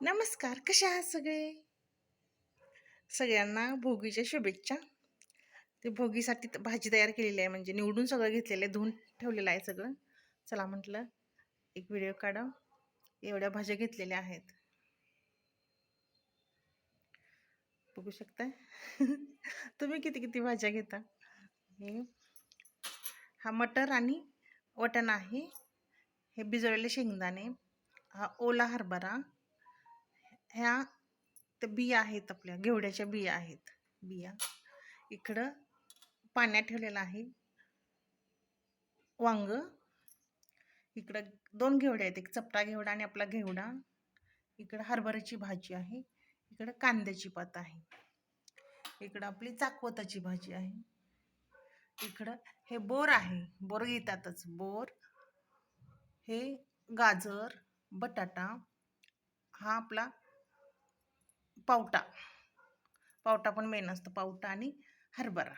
नमस्कार कसे आहात सगळे? सगळ्यांना भोगीच्या शुभेच्छा. ते भोगीसाठी त- भाजी तयार केलेली आहे म्हणजे निवडून सगळं घेतलेलं आहे धुवून ठेवलेलं आहे सगळं. चला म्हटलं एक व्हिडिओ काढा एवढ्या भाज्या घेतलेल्या आहेत. बघू शकता तुम्ही किती किती भाज्या घेता? हे. हा मटर आणि वटाणा आहे. हे भिजवलेले शेंगदाणे. हा ओला हरभरा. ह्या त्या बिया आहेत आपल्या घेवड्याच्या बिया आहेत. बिया. इकडं पाण्यात ठेवलेलं आहे. वांग. इकडं दोन घेवड्या आहेत एक चपटा घेवडा आणि आपला घेवडा. इकडं हरभऱ्याची भाजी आहे इकडं कांद्याची पात आहे. इकडं आपली चाकवताची भाजी आहे. इकडं हे बोर आहे बोर घेतातच बोर. हे गाजर बटाटा. हा आपला पावटा. पावटा पण मेन असतं. पावटा आणि हरभरा.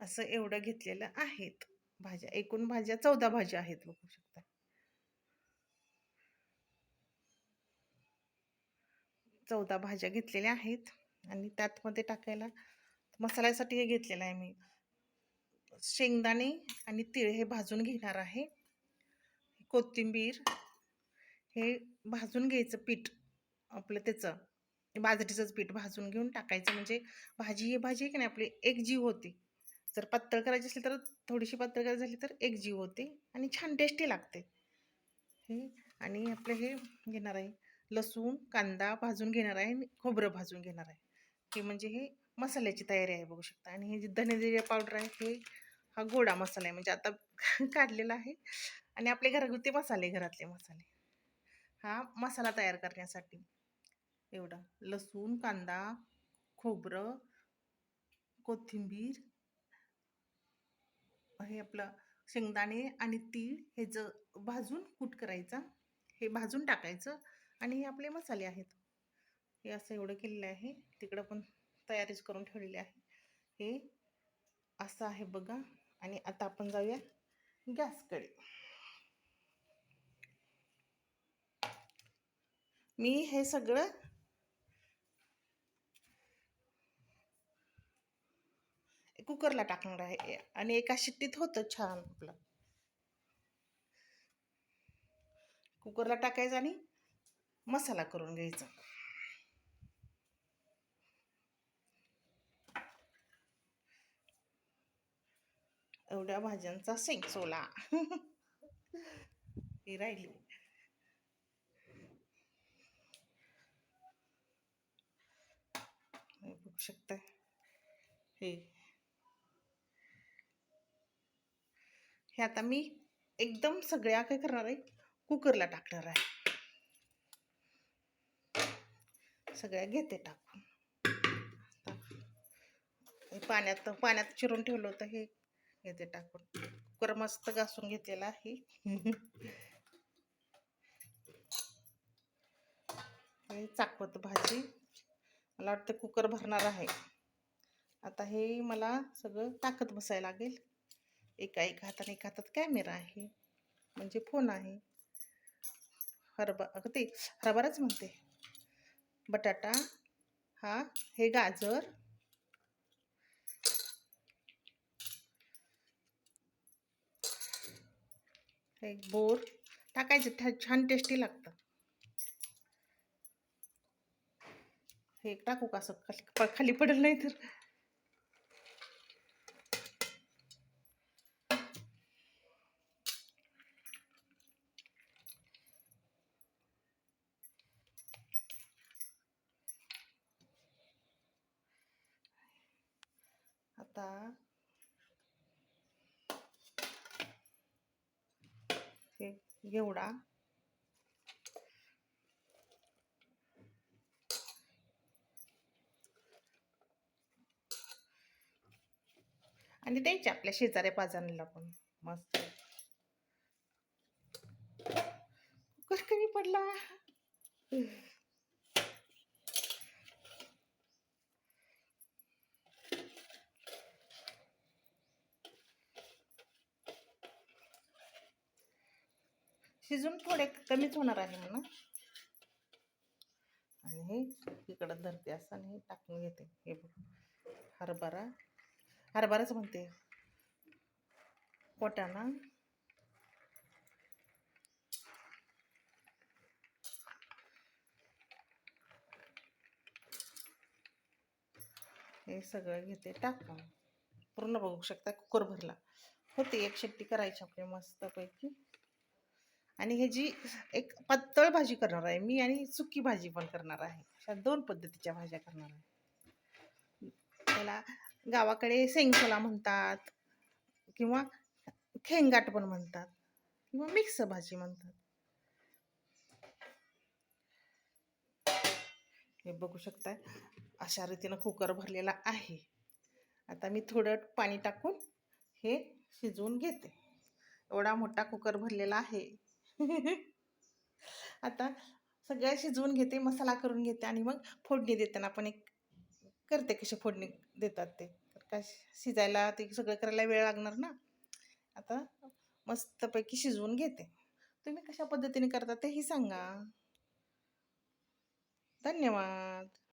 असं एवढं घेतलेलं आहेत भाज्या. एकूण भाज्या चौदा भाज्या आहेत बघू शकता. चौदा भाज्या घेतलेल्या आहेत आणि त्यात मध्ये टाकायला मसाल्यासाठी हे घेतलेलं आहे मी. शेंगदाणे आणि तीळ हे भाजून घेणार आहे. कोथिंबीर हे भाजून घ्यायचं पीठ. आपलं त्याचं बाजरीचंच पीठ भाजून घेऊन टाकायचं. म्हणजे भाजी ही भाजी आहे की नाही आपली एक जीव होती. जर पातळ करायची असली तर थोडीशी पातळ करायची झाली तर एक जीव होते आणि छान टेस्टी लागते. हे आणि आपलं हे घेणार आहे लसूण कांदा भाजून घेणार आहे आणि खोबरं भाजून घेणार आहे. हे म्हणजे हे मसाल्याची तयारी आहे बघू शकता. आणि हे जे धने पावडर आहे हे हा गोडा मसाला आहे. म्हणजे आता काढलेला आहे. आणि आपले घरगुती मसाले घरातले मसाले. हा मसाला तयार करण्यासाठी. एवढा. लसूण कांदा खोबरं कोथिंबीर हे आपलं शेंगदाणे आणि तीळ ह्याचं भाजून कूट करायचा. हे भाजून टाकायचं आणि हे आपले मसाले आहेत. हे असं एवढं केलेलं आहे. तिकडं पण तयारीच करून ठेवलेली आहे. हे असं आहे बघा. आणि आता आपण जाऊया गॅसकडे मी हे सगळं कुकरला टाकणार आहे. आणि एका शिट्टीत होतं छान आपलं. कुकरला टाकायचं आणि मसाला करून घ्यायचा. एवढ्या भाज्यांचा शेंग सोला. ही राहिली. बघू शकता हे हे आता मी एकदम सगळ्या काय करणार आहे? कुकरला टाकणार आहे. सगळ्या घेते टाकून. पाण्यात पाण्यात चिरून ठेवलं होतं हे घेते टाकून. कुकर मस्त घासून घेतलेला आहे. चाकवत भाजी. मला वाटतं कुकर भरणार आहे. आता हे मला सगळं टाकत बसायला लागेल. एका एका हाताने एका हातात कॅमेरा आहे. म्हणजे फोन आहे. हरबा अगं ते हरभराच म्हणते. बटाटा हा हे गाजर. हे बोर टाकायचं ठा- छान टेस्टी लागतं हे टाकू का असं खाली खाली पडेल नाही तर आता हे घेवडा आणि द्यायचे आपल्या शेजाऱ्या पाजांना पण मस्त. कुकर कमी पडला? शिजून थोडे कमीच होणार आहे म्हणा आणि हे इकडं धरते असं आणि हे टाकून घेते. हे बघ हरभरा. हरभराच म्हणते. पोटाना हे सगळं घेते टाकून. पूर्ण बघू शकता कुकर भरला होते एक शेट्टी करायची आपली मस्तपैकी. आणि हे जी एक पातळ भाजी करणार आहे मी आणि सुकी भाजी पण करणार आहे. अशा दोन पद्धतीच्या भाज्या करणार आहे. त्याला गावाकडे सेंगसोला म्हणतात किंवा खेंगाट पण म्हणतात किंवा मिक्स भाजी म्हणतात. हे बघू शकताय अशा रीतीनं कुकर भरलेला आहे. आता मी थोडं पाणी टाकून हे शिजवून घेते. एवढा मोठा कुकर भरलेला आहे. आता सगळ्या शिजवून घेते मसाला करून घेते आणि मग फोडणी देताना आपण एक करते कशी फोडणी देतात ते. तर काय शिजायला ते सगळं करायला वेळ लागणार ना. आता मस्तपैकी शिजवून घेते. तुम्ही कशा पद्धतीने करता तेही सांगा. धन्यवाद.